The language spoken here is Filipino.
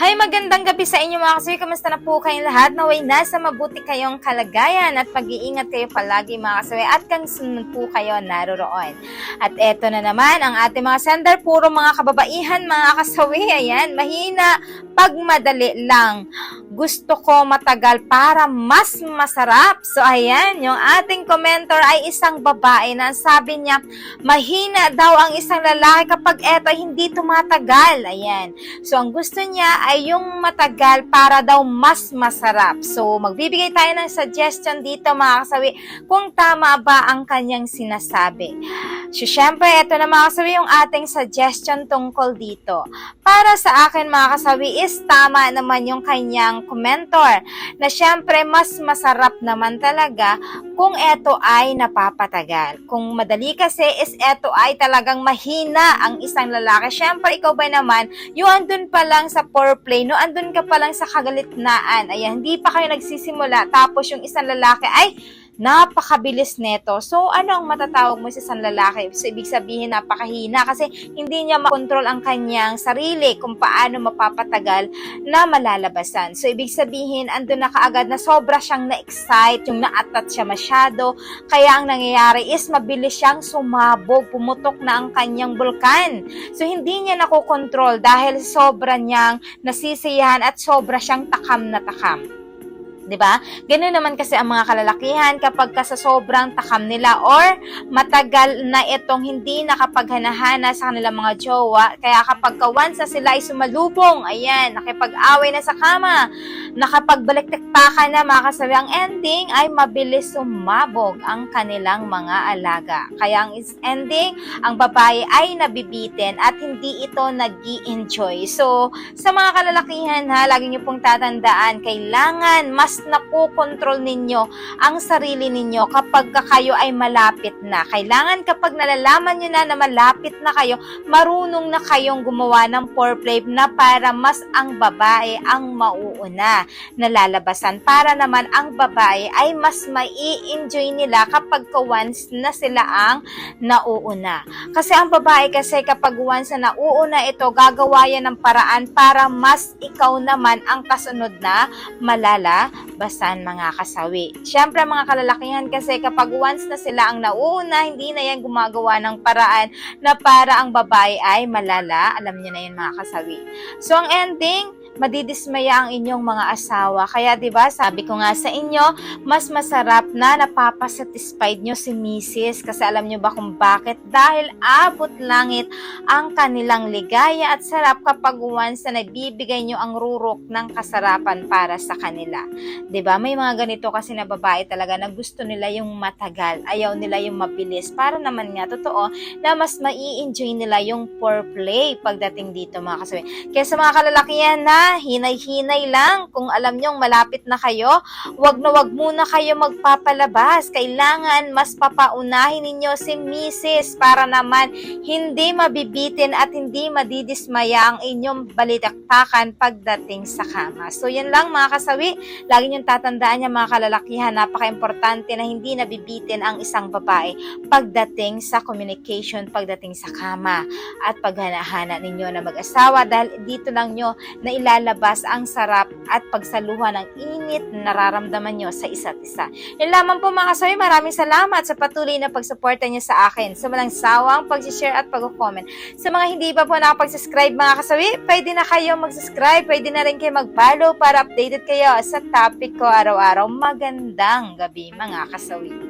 Hi, magandang gabi sa inyo mga kasawi. Kamusta na po kayong lahat? Naway nasa mabuti kayong kalagayan at pag-iingat kayo palagi mga kasawi at kang sunod po kayo naroroon. At eto na naman ang ating mga sender, puro mga kababaihan mga kasawi. Ayan, mahina pag madali lang. Gusto ko matagal para mas masarap. So ayan, yung ating commenter ay isang babae na sabi niya, mahina daw ang isang lalaki kapag eto hindi tumatagal. Ayan. So ang gusto niya ay yung matagal para daw mas masarap. So magbibigay tayo ng suggestion dito mga kasawi kung tama ba ang kanyang sinasabi. So syempre, ito na mga kasawi yung ating suggestion tungkol dito. Para sa akin mga kasawi is tama naman yung kanyang commentor na syempre mas masarap naman talaga kung ito ay napapatagal. Kung madali kasi is ito ay talagang mahina ang isang lalaki. Syempre, ikaw ba naman, yung andun pa lang sa foreplay, no, andun ka pa lang sa kagalitnaan, ayan, hindi pa kayo nagsisimula, tapos yung isang lalaki ay napakabilis neto. So, ano ang matatawag mo sa isang lalaki? So, ibig sabihin, napakahina kasi hindi niya makontrol ang kanyang sarili kung paano mapapatagal na malalabasan. So, ibig sabihin, andun na kaagad na sobra siyang na-excite, yung na-attach siya masyado. Kaya ang nangyayari is mabilis siyang sumabog, pumutok na ang kanyang bulkan. So, hindi niya nakokontrol dahil sobra niyang nasisiyahan at sobra siyang takam na takam. 'Di ba? Ganun naman kasi ang mga kalalakihan kapag ka sa sobrang takam nila or matagal na itong hindi nakapaghanahana sa kanilang mga jowa. Kaya kapag ka once na sila ay sumalubong, ayan, nakipag-away na sa kama, nakapagbalik-taktakan na mga kasabi, ang ending ay mabilis sumabog ang kanilang mga alaga. Kaya ang ending, ang babae ay nabibitin at hindi ito nag enjoy So, sa mga kalalakihan ha, lagi niyo pong tatandaan, kailangan mas napokontrol ninyo ang sarili ninyo kapag ka kayo ay malapit na. Kailangan kapag nalalaman nyo na na malapit na kayo, marunong na kayong gumawa ng foreplay na para mas ang babae ang mauuna na lalabasan. Para naman ang babae ay mas mai-enjoy nila kapag ka once na sila ang nauuna. Kasi ang babae kasi kapag once na nauuna ito, gagawa yan ng paraan para mas ikaw naman ang kasunod na malala basan mga kasawi. Siyempre mga kalalakihan kasi kapag once na sila ang nauuna, hindi na yan gumagawa ng paraan na para ang babae ay malala. Alam niyo na yun mga kasawi. So ang ending, madidismaya ang inyong mga asawa. Kaya 'di ba, sabi ko nga sa inyo, mas masarap na napapasatisfied nyo si Mrs. Kasi alam nyo ba kung bakit? Dahil abot langit ang kanilang ligaya at sarap kapag once na nabibigay nyo ang rurok ng kasarapan para sa kanila. 'Di ba? May mga ganito kasi na babae talaga na gusto nila yung matagal, ayaw nila yung mabilis. Para naman nga totoo na mas mai-enjoy nila yung foreplay pagdating dito mga kasabi. Kaya sa mga kalalakihan na hinay-hinay lang kung alam nyong malapit na kayo, wag na wag muna kayo magpapalabas. Kailangan mas papaunahin ninyo si Mrs. para naman hindi mabibitin at hindi madidismaya ang inyong balitaktakan pagdating sa kama. So yan lang mga kasawi, lagi niyong tatandaan niya mga kalalakihan, napaka-importante na hindi nabibitin ang isang babae pagdating sa communication, pagdating sa kama at paghanahana ninyo na mag-asawa dahil dito lang nyo na ilalabas ang sarap at pagsaluhan ng init na nararamdaman nyo sa isa't isa. Yan lamang po mga kasawi, maraming salamat sa patuloy na pagsuporta niyo sa akin, sa malang sawang pag-share at pag-comment. Sa mga hindi pa po nakapag-subscribe mga kasawi, pwede na kayo mag-subscribe, pwede na rin kayo mag-follow para updated kayo sa topic ko araw-araw. Magandang gabi mga kasawi.